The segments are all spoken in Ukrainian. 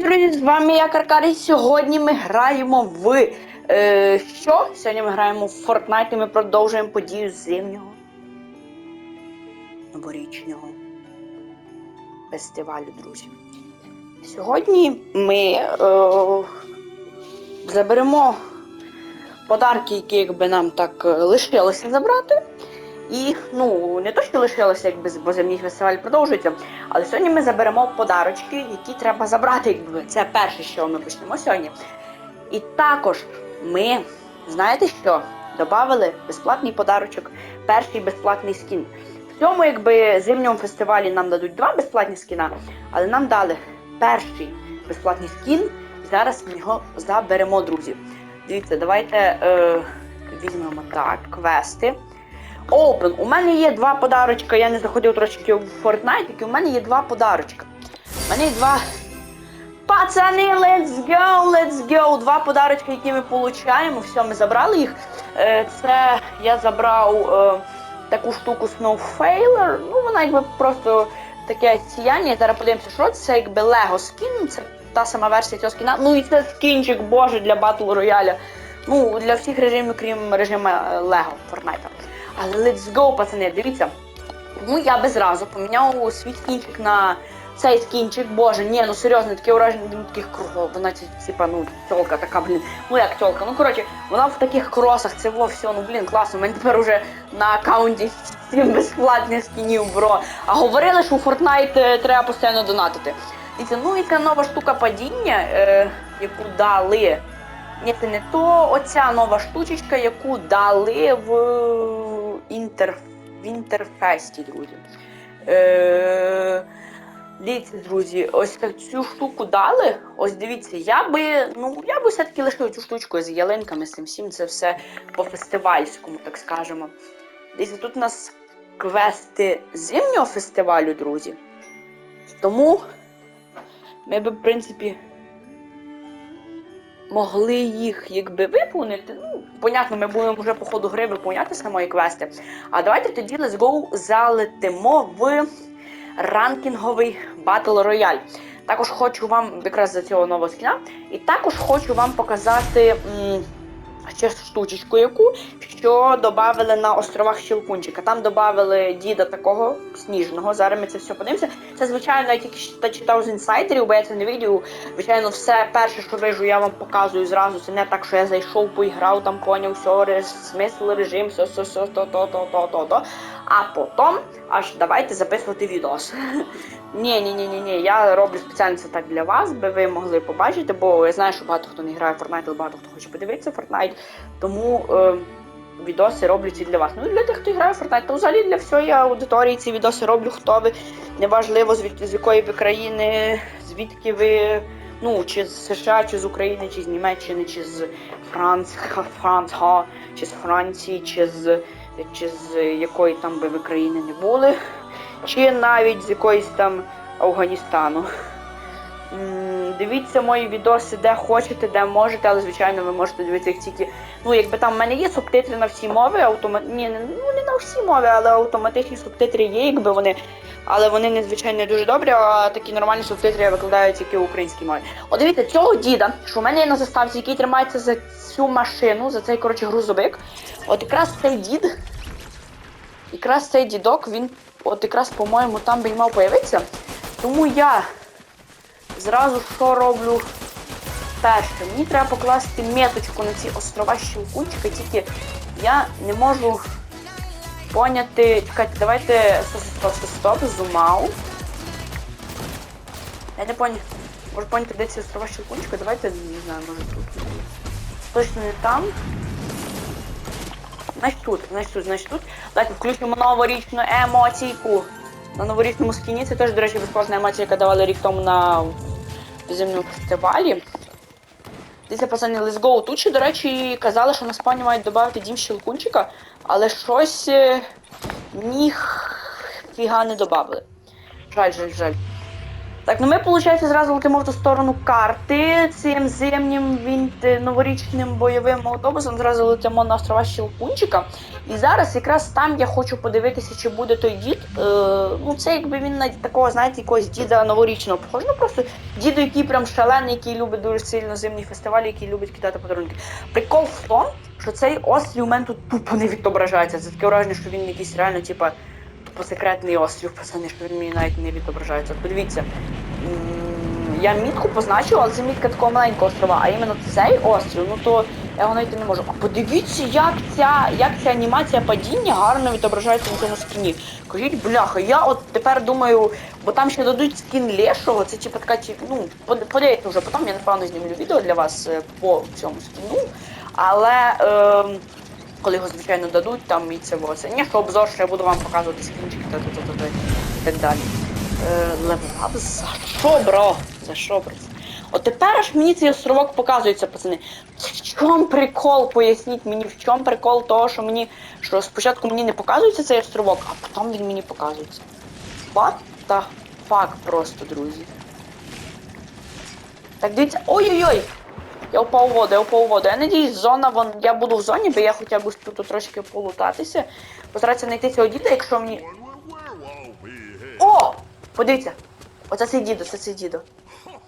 Друзі, з вами я Каркарі. Сьогодні ми граємо в. Е, що? Сьогодні ми граємо в Fortnite і ми продовжуємо подію зимнього новорічного фестивалю, друзі. Сьогодні ми е, заберемо подарки, які якби нам так е, лишилося забрати. І ну не то, що лишилося, якби бо зимній фестиваль продовжується. Але сьогодні ми заберемо подарочки, які треба забрати. Якби це перше, що ми почнемо сьогодні. І також ми, знаєте що, додали безплатний подарочок, перший безплатний скін. В цьому якби зимньому фестивалі нам дадуть два безплатні скіна, але нам дали перший безплатний скін, і зараз ми його заберемо, друзі. Дивіться, давайте е, візьмемо так, квести. Open. У мене є два подарочка. Я не заходив трошки в Fortnite, і у мене є два подарочка. У мене є два. Пацани, let's go, let's go! Два подарочки, які ми получаємо. Все, ми забрали їх. Е, Це я забрав е, таку штуку Snowfailer. Ну, вона якби просто таке сіяння. Зараз подивимося, що це, якби Lego скін. Це та сама версія цього скіна. Ну і це скінчик, боже, для Battle Royale. Ну, для всіх режимів, крім режиму Lego Fortnite. Але let's go, пацани, дивіться. Ну я би зразу поміняв свій скінчик на цей скінчик. Боже, ні, ну серйозно, таке ураження він таких кругов. Вона типа, ну, тьолка така, блін. Ну як тьолка? Ну коротше, вона в таких кросах, це во все, ну блін, класно. У мене тепер уже на аккаунті 7 безплатних скінів, бро. А говорили, що у Fortnite е, треба постійно донатити. Дивіться, ну і ця нова штука падіння, е, яку дали. Ні, це не то оця нова штучечка, яку дали в інтер... в інтерфесті, друзі. Е... Дивіться, друзі, ось так цю штуку дали. Ось дивіться, я би, ну, я би все-таки лишив цю штучку з ялинками, з цим всім, це все по фестивальському, так скажемо. Дивіться, тут у нас квести зимнього фестивалю, друзі. Тому ми би, в принципі, могли їх якби виповнити. Ну, понятно, ми будемо вже по ходу гри виповняти самої квести. А давайте тоді let's go залетимо в ранкінговий Battle Royale. Також хочу вам якраз за цього нового скіна. І також хочу вам показати м, ще штучечку, яку що додали на островах Щелкунчика. Там додали діда такого сніжного. Зараз ми це все подивимося. Це, звичайно, я тільки читав з інсайдерів, бо я це не відео. Звичайно, все перше, що вижу, я вам показую зразу. Це не так, що я зайшов, поіграв, там поняв, все, смисл, режим, все, все, все, то, то, то, то, то, то. А потім аж давайте записувати відос. Ні, ні, ні, ні, ні. Я роблю спеціально це так для вас, би ви могли побачити, бо я знаю, що багато хто не грає в Fortnite, але багато хто хоче подивитися Fortnite. Тому е, відоси ці для вас. Ну для тих, хто грає в Fortnite, то взагалі для всієї аудиторії ці відоси роблю, хто ви. Неважливо, звідки з якої ви країни, звідки ви. Ну, чи з США, чи з України, чи з Німеччини, чи з Франц, Франца, чи з Франції, чи з, чи з якої там би ви країни не були, чи навіть з якоїсь там Афганістану. Дивіться мої відоси, де хочете, де можете, але звичайно ви можете дивитися їх тільки. Ну, якби там в мене є субтитри на всі мови, автомат... Ні, ну не на всі мови, але автоматичні субтитри є, якби вони. Але вони не звичайно не дуже добрі, а такі нормальні субтитри я викладаю тільки в українській мові. От дивіться, цього діда, що в мене є на заставці, який тримається за цю машину, за цей коротше грузовик. От якраз цей дід, якраз цей дідок, він от якраз, по-моєму, там би й мав появитися. Тому я зразу що роблю перше. Мені треба покласти меточку на ці острова Щелкунчика, тільки я не можу поняти. Чекайте, давайте стоп, стоп, стоп. Я не поняв. Можу поняти, де ці острова Щелкунчика, давайте, не знаю, може тут. Точно не там. Значить тут, значить тут, значить тут. Давайте включимо новорічну емоційку. На новорічному скіні це теж, до речі, безплатна емоція, яка давали рік тому на зимному фестивалі. Дивіться, пацани, let's go. Тут ще, до речі, казали, що на спані мають додати дім щелкунчика, але щось е, ніфіга не додали. Жаль, жаль, жаль. Так, ну ми, виходить, зразу летимо в ту сторону карти цим зимнім він новорічним бойовим автобусом. Зразу летимо на острова Щелкунчика. І зараз якраз там я хочу подивитися, чи буде той дід. Е, ну, це якби він на такого, знаєте, якогось діда новорічного похож. Ну просто діду, який прям шалений, який любить дуже сильно зимні фестивалі, який любить кидати подарунки. Прикол в тому, що цей острів у мене тут тупо не відображається. Це таке враження, що він якийсь реально, типа, тупо секретний острів, пацани, що він мені навіть не відображається. Подивіться. Я мітку позначив, але це мітка такого маленького острова, а іменно цей острів, ну то я його знайти не можу. А подивіться, як ця, як ця анімація падіння гарно відображається на цьому скіні. Кажіть, бляха, я от тепер думаю, бо там ще дадуть скін лешого, це типу така, ті- ну, под- подивіться вже потім, я напевно знімлю відео для вас е, по цьому скіну. Але ем, коли його, звичайно, дадуть, там і це во, це. Ні, що обзор, що я буду вам показувати скінчики та та та та і так далі. Е, левелап за що, бро? За що, бро? От тепер аж мені цей островок показується, пацани. В чому прикол? Поясніть мені, в чому прикол того, що мені. Що спочатку мені не показується цей островок, а потім він мені показується. What the fuck просто, друзі. Так, дивіться. Ой-ой-ой! Я впав у воду, я впав у воду. Я надіюсь, зона, вон, я буду в зоні, бо я хоча б тут трошки полутатися. Постаратися знайти цього діда, якщо мені. О! Подивіться! Оце цей дідо, це цей дідо.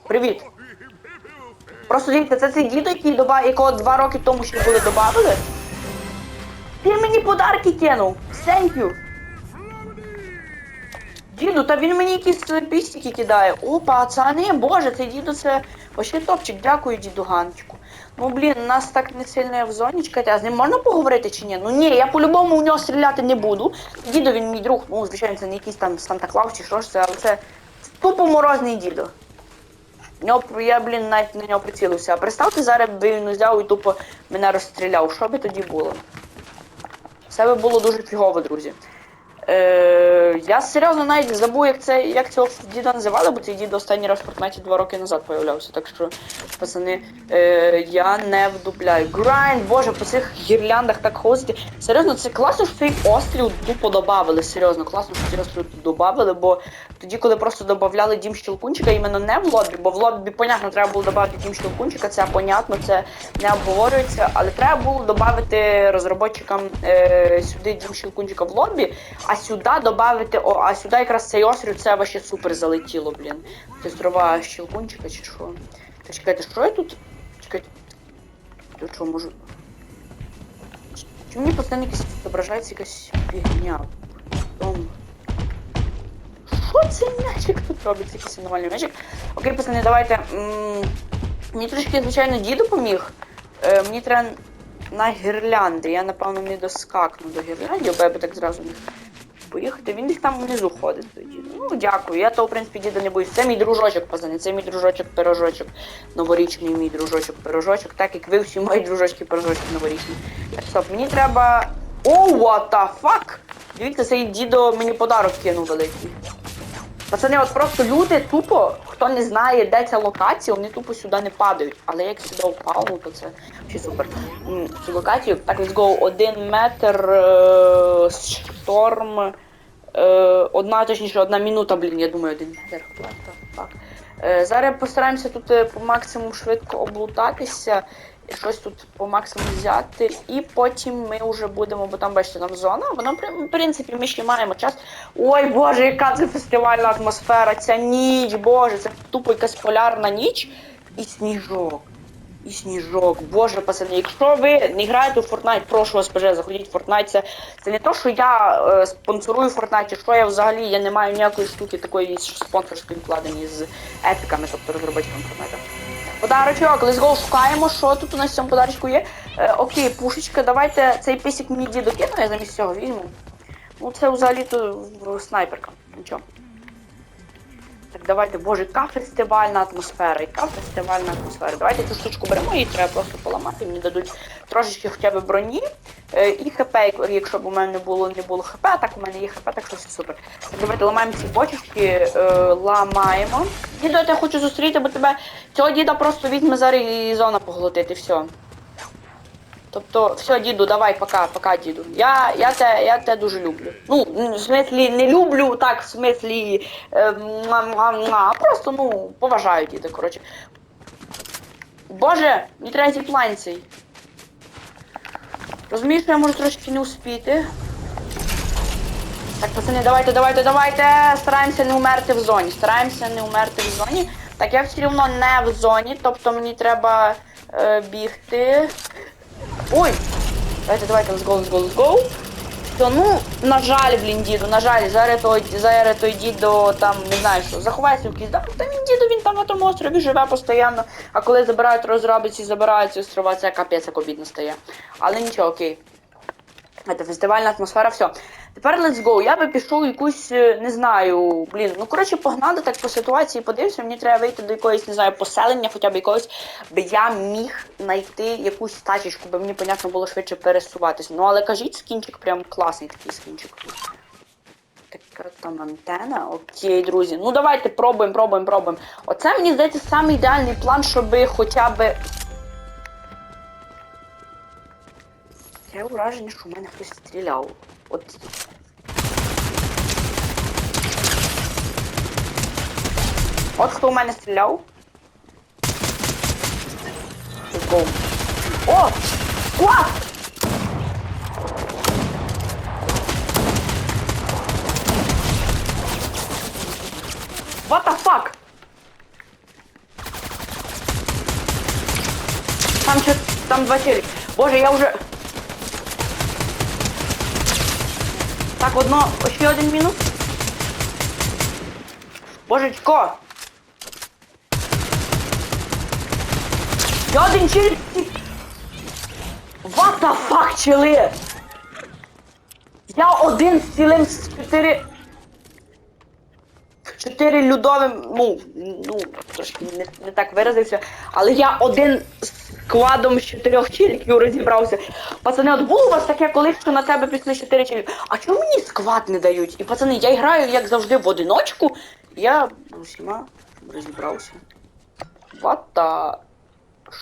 Привіт! Просто дивіться, це цей дідо, який доба... якого два роки тому ще були добавили. Він мені подарки кинув. Thank. Діду, та він мені якісь пістики кидає. О, пацани, боже, цей діду це вообще топчик. Дякую, діду Ганчику. Ну блін, нас так не сильно в зоні чекати, а з ним можна поговорити чи ні? Ну ні, я по-любому у нього стріляти не буду. Дідо він мій друг, ну звичайно, це не якийсь там Санта Клаус чи що ж це, але це тупо морозний дідо. Нього, я, блін, навіть на нього прицілився. А представте, зараз би він взяв і тупо мене розстріляв. Що би тоді було? Все би було дуже фігово, друзі. Е, я серйозно навіть забув, як це як цього діда називали, бо цей дід останній раз в Фортнайті два роки назад появлявся. Так що, пацани, е, я не вдупляю. Грайнд, боже, по цих гірляндах так ходити. Серйозно, це класно, що цей острів тупо додавали. Серйозно, класно, що цей острів тут бо тоді, коли просто додавали дім щелкунчика, іменно не в лобі, бо в лобі, понятно, треба було додати дім щелкунчика, це понятно, це не обговорюється, але треба було додати розробникам е, сюди дім щелкунчика в лобі, а сюди додати, о, а сюди якраз цей острів, це вообще супер залетіло, блін. Це острова щелкунчика чи що? Та чекайте, що я тут? Чекайте. Тут що можу. Чи мені постійно якась відображається якась фігня? Тому. Що цей м'ячик тут робить? Якийсь аномальний м'ячик. Окей, пацани, давайте. Мені трошки, звичайно, діду поміг. Е, мені треба на гірлянди. Я, напевно, не доскакну до гірляндів, бо я би так зразу міг поїхати. Він десь там внизу ходить тоді. Ну, дякую. Я то, в принципі, діда не боюсь. Це мій дружочок, пацани. Це мій дружочок пирожочок. Новорічний мій дружочок пирожочок. Так як ви всі мої дружочки пирожочки новорічні. Так, стоп, мені треба. О, what the fuck! Дивіться, цей дідо мені подарок кинув великий. Пацани, от просто люди тупо, хто не знає, де ця локація, вони тупо сюди не падають. Але як сюди впав, то це ще супер. Цю локацію, так, let's go, один метр е, шторм. Е, одна, точніше, одна минута, блін, я думаю, один. What. Е, зараз постараємося тут е, по максимуму швидко облутатися, щось тут по максимуму взяти, і потім ми вже будемо, бо там бачите, там зона, воно в принципі ми ще маємо час. Ой Боже, яка це фестивальна атмосфера, ця ніч, Боже, це тупо якась полярна ніч і сніжок. І сніжок, боже пацани, якщо ви не граєте у Fortnite, прошу вас, боже, заходіть в Fortnite. Це, це не то, що я е, спонсорую Fortnite, чи що я взагалі я не маю ніякої штуки такої спонсорської вкладені з епіками, тобто розробниками Fortnite. Подарочок, let's go, шукаємо, що тут у нас в цьому подарочку є. Е, окей, пушечка, давайте цей писік мені діду кину, я замість цього візьму. Ну це взагалі-то снайперка. Нічого. Давайте, боже, яка фестивальна атмосфера, яка фестивальна атмосфера. Давайте цю штучку беремо, її треба просто поламати, мені дадуть трошечки хоча б броні. Е, і хп, якщо б у мене не було, не було хп, а так у мене є хп, так що все супер. Давайте ламаємо ці бочечки, е, ламаємо. Дідо, я хочу зустріти, бо тебе цього діда просто візьме зараз і зона поглотити, все. Тобто, все, діду, давай, пока, пока, діду. Я, я, те, я те дуже люблю. Ну, в смислі, не люблю, так, в смислі, е, а просто, ну, поважаю діда, коротше. Боже, мені треба зіплайн цей. Що я можу трошки не успіти. Так, пацани, давайте, давайте, давайте. Стараємося не умерти в зоні. Стараємося не умерти в зоні. Так, я все одно не в зоні, тобто мені треба е, бігти. Ой! Давайте, давайте, let's go, let's go, let's go. То, ну, на жаль, блін, діду, на жаль, зараз той, зараз той дідо там, не знаю що, заховається в якийсь, да, та він діду, він там на тому острові живе постійно, а коли забирають розробиці, забирають острова, це капець як обідно стає. Але нічого, окей. Це фестивальна атмосфера, все. Тепер let's go. Я би пішов якусь, е, не знаю, блін, ну коротше, погнали так по ситуації, подивився, мені треба вийти до якогось, не знаю, поселення, хоча б якогось, би я міг знайти якусь тачечку, би мені, понятно, було швидше пересуватися. Ну, але кажіть, скінчик прям класний такий скінчик. Така там антена. Окей, друзі. Ну давайте пробуємо, пробуємо, пробуємо. Оце мені здається самий ідеальний план, щоб хоча б. Я враження, що в мене хтось стріляв. От. От хто в мене стріляв. Go. О! Склад! What the fuck? Там че, там два челика. Боже, я уже... Так, одно, ще один мінус. Божечко! Ще один челик. What the fuck, чели? Я один з цілим з чотири... Чотири людовим, ну, ну, трошки не, не так виразився, але я один з складом з чотирьох челіків розібрався. Пацани, от було у вас таке колись, що на тебе пішли чотири челіки. А чому мені склад не дають? І пацани, я граю, як завжди, в одиночку. Я усіма розібрався. The...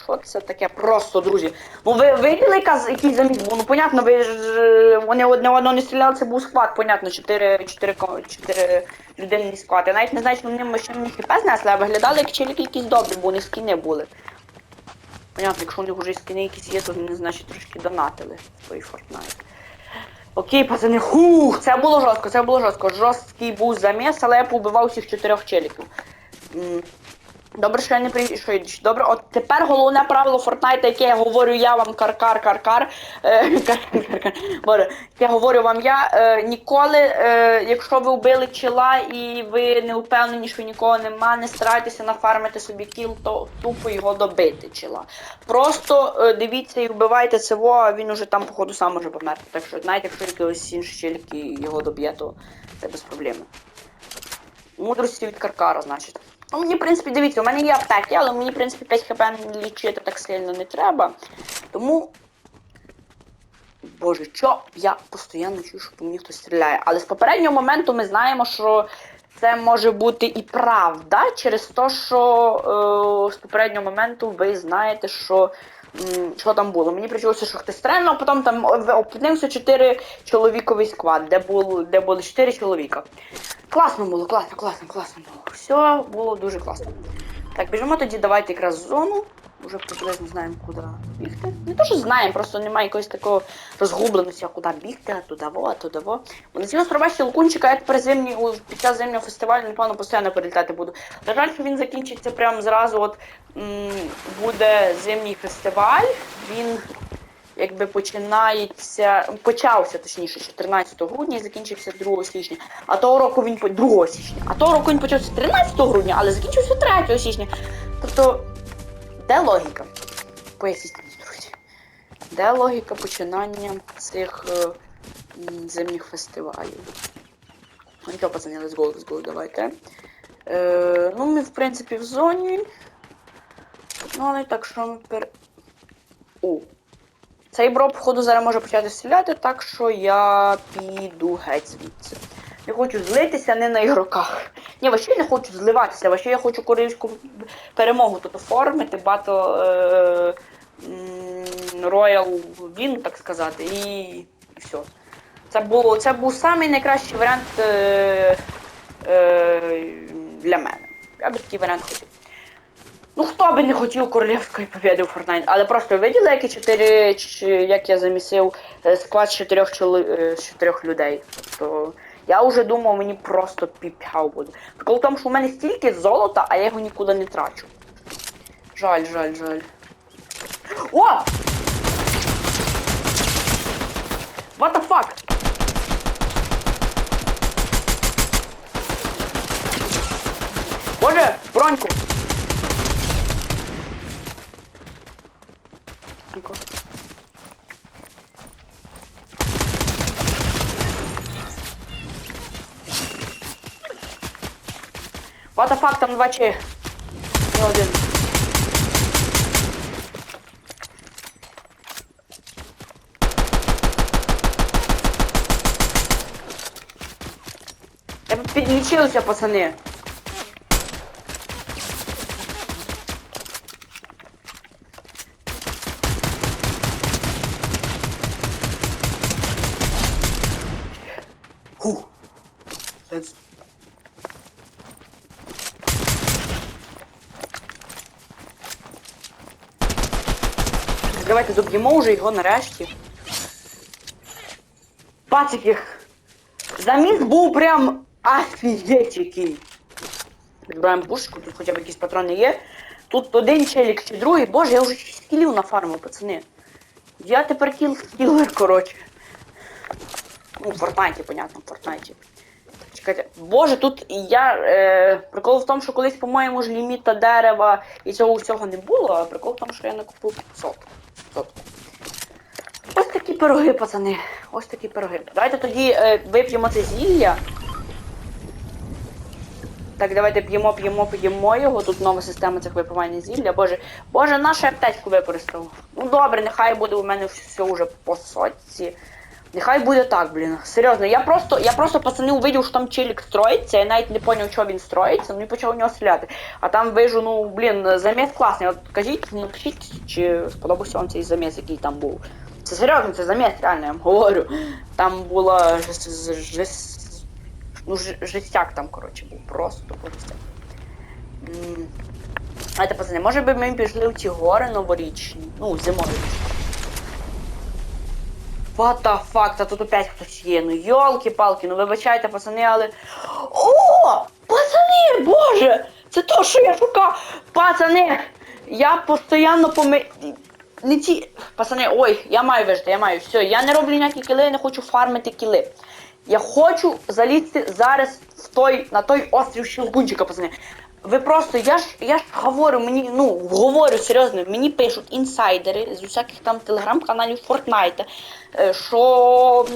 Що це таке? Просто, друзі. Ну ви виділи якийсь заміс був? Ну понятно, ви ж вони одне одного не стріляли, це був склад, понятно, 4, 4, 4 людинний склад. Я навіть не знаю, чи вони ще мені хп знесли, а виглядали як челіки якісь добрі, бо них скіни були. Понятно, якщо у них вже скини якісь є, то вони, значить, трошки донатили в той Fortnite. Окей, пацани, хух, це було жорстко, це було жорстко. Жорсткий був заміс, але я поубивав всіх чотирьох челіків. Добре, що я не при... що... Добре, от тепер головне правило Фортнайта, яке я говорю я вам каркар, каркар. Е. Боже, яке говорю вам я. Е, ніколи, е, якщо ви вбили чела і ви не впевнені, що нікого нема, не старайтеся нафармити собі кіл, то тупо його добити чела. Просто дивіться і вбивайте цього, а він уже там, походу, сам може померти. Так що, навіть якщо якийсь інший челік і його доб'є, то це без проблем. Мудрості від каркара, значить. Ну, мені, в принципі, дивіться, у мене є аптеки, але мені, в принципі, 5 хп лічити так сильно не треба. Тому. Боже, що я постійно чую, що по мені хтось стріляє. Але з попереднього моменту ми знаємо, що це може бути і правда, через те, що е, з попереднього моменту ви знаєте, що. Що там було? Мені причулося, що хтось стрельнув, а потім там опинився 4 чоловіковий склад, де були, де були 4 чоловіка. Класно було, класно, класно, класно було. Все було дуже класно. Так, біжимо тоді, давайте якраз в зону. Уже приблизно знаємо, куди бігти. Не то, що знаємо, просто немає якоїсь такого розгубленості, а куди бігти, а туди во, а туди во. Бо на цьому пробачте лукунчика, я тепер зимні, під час зимнього фестивалю, напевно, постійно перелітати буду. На жаль, що він закінчиться прямо зразу, от м, буде зимній фестиваль. Він якби починається, почався точніше 14 грудня і закінчився 2 січня. А того року він по 2 січня. А того року він почався 13 грудня, але закінчився 3 січня. Тобто, де логіка? Поясніть мені, друзі. Де логіка починання цих е, зимніх фестивалів? Ну нічого, пацани, let's go, let's go, давайте. Е, ну, ми, в принципі, в зоні. Ну, але так що ми пер... О, цей бро, походу, зараз може почати стріляти, так що я піду геть звідси. Я хочу злитися не на ігроках. Ні, вообще не хочу зливатися, вообще я хочу корейську перемогу тут оформити, бато е, м, Royal Win, так сказати, і, і все. Це, було, це був самий найкращий варіант е, е, для мене. Я би такий варіант хотів. Ну хто би не хотів королівської побіди у Fortnite, але просто виділи, які чотири, як я замісив е, склад з чотирьох, чоли, е, чотирьох людей. Тобто я вже думав, мені просто піпяв буде. Прикол в тому, що у мене стільки золота, а я його нікуди не трачу. Жаль, жаль, жаль. О! What the fuck? Боже, броньку! Броньку. Fuck, там два чи. Не один. Я підлічилися, пацани. Доб'ємо вже його нарешті. Пацики, заміс був прям офігеть який. Відбираємо пушку, тут хоча б якісь патрони є. Тут один челік чи другий. Боже, я вже 6 кілів нафармив, пацани. Я тепер кіл кілер, коротше. Ну, в Фортнайті, понятно, в Фортнайті. Чекайте, боже, тут я. Е, прикол в тому, що колись, по-моєму, ж ліміта дерева і цього всього не було, а прикол в тому, що я накупив 500. 500. Ось такі пироги, пацани. Ось такі пироги. Давайте тоді е, вип'ємо це зілля. Так, давайте п'ємо, п'ємо, п'ємо його. Тут нова система цих випивання зілля. Боже, боже, нашу аптечку використав. Ну добре, нехай буде у мене все вже по сотці. Нехай буде так, блін. Серйозно, я просто, я просто пацани увидів, що там челік строїться, я навіть не поняв, що він строїться, ну і почав у нього стріляти. А там вижу, ну, блін, заміс класний. От кажіть, напишіть, чи сподобався вам цей заміс, який там був. Це серйозно, це заміс, реально, я вам говорю. Там була жест, жест, ну, жестяк там, коротше, був. Просто жестяк. М. Знаєте, пацани, може би ми пішли в ці гори новорічні, ну, зимові. What the fuck, та тут опять хтось є. Ну йолки-палки, ну вибачайте, пацани, але. О! Пацани, боже! Це то, що я шукав! Пацани! Я постійно поми... Не ті. Пацани, ой, я маю вижити, я маю. Все, я не роблю ніякі кіли, я не хочу фармити кіли. Я хочу залізти зараз в той, на той острів Щелкунчика, пацани. Ви просто, я ж я ж говорю, мені, ну, говорю серйозно, мені пишуть інсайдери з усяких там телеграм-каналів Фортнайта, е, що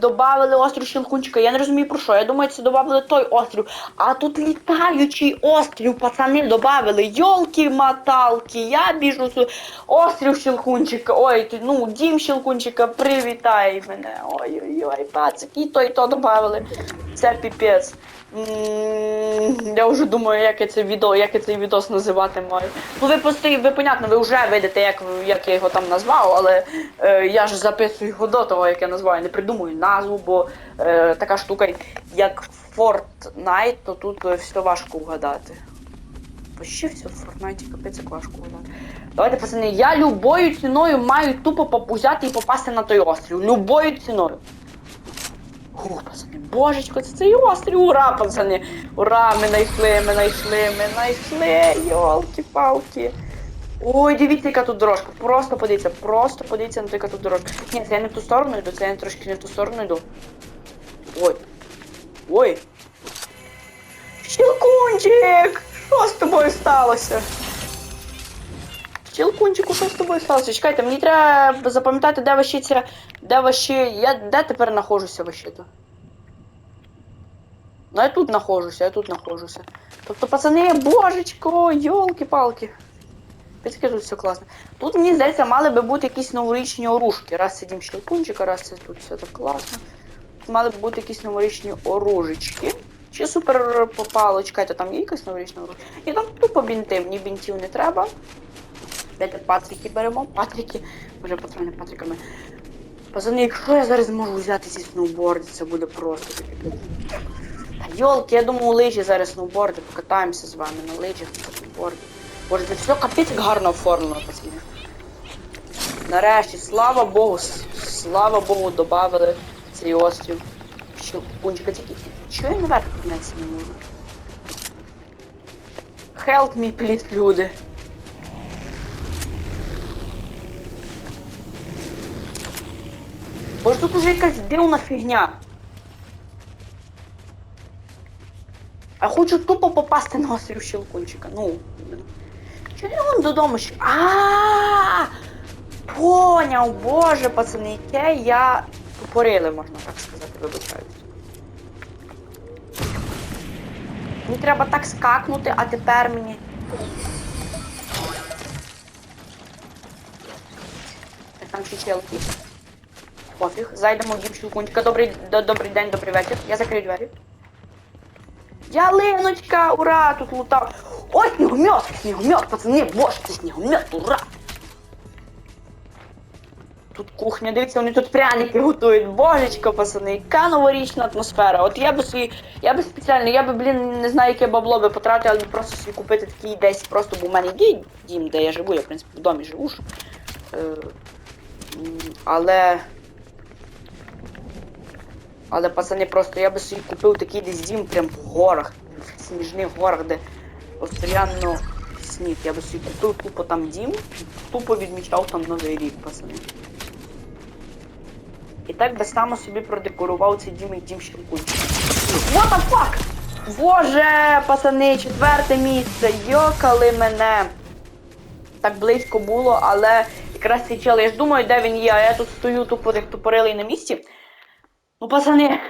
додали острів Щелкунчика. Я не розумію про що. Я думаю, це додали той острів. А тут літаючий острів, пацани, додали. Йолки-маталки, я біжу сюди. Острів Щелкунчика. Ой, ну, дім Щелкунчика, привітай мене. Ой-ой-ой, пацики, і то, і то додали. Це піпець. Я вже думаю, як я це відео, як я цей відос називати маю. Ну ви просто, ви понятно, ви вже видите, як, як я його там назвав, але е, я ж записую його до того, як я назваю, не придумую назву, бо е, така штука, як Fortnite, то тут е, все важко вгадати. Почти все в Fortnite, капець як важко вгадати. Давайте, пацани, я любою ціною маю тупо попузяти і попасти на той острів. Любою ціною. Ух, пацани, божечко, це цей острів, ура, пацани! Ура, ми знайшли, ми знайшли, ми знайшли, йолки-палки. Ой, дивіться, яка тут дорожка. Просто подивіться, просто подивіться на ту, яка тут дорожка. Ні, це я не в ту сторону йду, це я трошки не в ту сторону йду. Ой. Ой. Щелкунчик! Що з тобою сталося? Щелкунчику, що з тобою сталося? Чекайте, мені треба запам'ятати, де ващиця, де ващі... Я де тепер знаходжуся ващита? Ну я тут знаходжуся, я тут знаходжуся. Тобто, пацани, божечко, йолки-палки. Підки тут все класно. Тут, мені здається, мали би бути якісь новорічні оружки. Раз сидім щелкунчика, раз це тут все так класно. Тут мали б бути якісь новорічні оружечки. Чи супер попало, чекайте, там є якась новорічна оружка? Ні, там тупо бінти, мені бінтів не треба. Дайте патрики беремо. Патрики. Боже, патрони патриками. Пацани, якщо я зараз зможу взяти ці сноуборди, це буде просто таке. Йолки, я думаю, лижі зараз сноуборди, покатаємося з вами на лижах, на сноуборді. Боже, це все капець як гарно оформлено, пацани. Нарешті, слава Богу, слава Богу, додали цей острів. Щелкунчика тільки. Чого я наверх піднятися не можу? Help me, please, люди. Боже, тут уже якась дивна фігня. А хочу тупо попасти на острів Щелкунчика. Ну. Я вон додому ще? А! Поняв, боже, пацани, яке я тупорили, можна так сказати, вибачаюсь. Мені треба так скакнути, а тепер мені. Там ще челки. Пофіг, зайдемо в дім щелкунчика. Добрий, добрий день, добрий вечір. Я закрию двері. Ялиночка, ура! Тут лутав. Ой, снігомет! Снігомет, пацани, боже, це снігомет, ура! Тут кухня, дивіться, вони тут пряники готують. Божечко, пацани, яка новорічна атмосфера. От я би собі, я би спеціально, я би, блін, не знаю, яке бабло би потратив, але просто собі купити такий десь просто, бо в мене є дім, де я живу, я в принципі в домі живу. Е, але. Але пацани, просто я би собі купив такий десь дім прям в горах, в сніжних горах, де постійно сніг. Я би собі купив тупо там дім, тупо відмічав там новий рік, пацани. І так би само собі продекорував цей дім і дім щелкунчик. What the fuck? Боже, пацани, четверте місце, йокали мене. Так близько було, але якраз цей чел, я ж думаю, де він є, а я тут стою тупо як тупорилий на місці. Ну, пацани,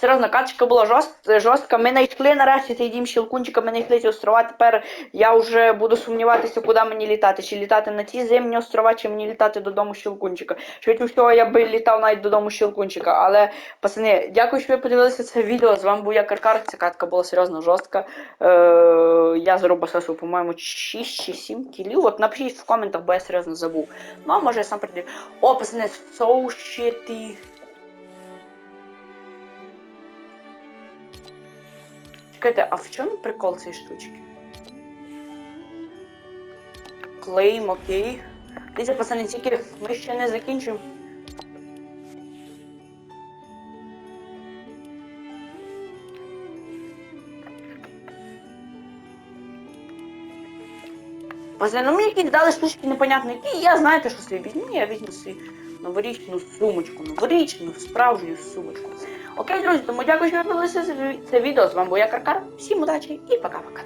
серйозно, каточка була жорст, жорстка. Ми знайшли нарешті цей дім щелкунчика, ми знайшли ці острова. Тепер я вже буду сумніватися, куди мені літати. Чи літати на ті зимні острова, чи мені літати додому щелкунчика. Швидше всього, я би літав навіть додому щелкунчика. Але, пацани, дякую, що ви подивилися це відео. З вами був я Каркар. Ця катка була серйозно жорстка. Е, я за Робосесу, по-моєму, 6 чи 7 кілів. От напишіть в коментах, бо я серйозно забув. Ну, а може я сам прийду. О, пацани, so Чекайте, а в чому прикол цієї штучки? Клейм, окей. Дивіться, пацани, тільки ми ще не закінчимо. Пацани, ну мені якісь дали штучки непонятні, які я знаєте, що собі візьму, я візьму собі новорічну сумочку, новорічну, справжню сумочку. Окей, друзі, тому дякую, що ви дивилися це відео. З вами був я Каркар. Всім удачі і пока-пока.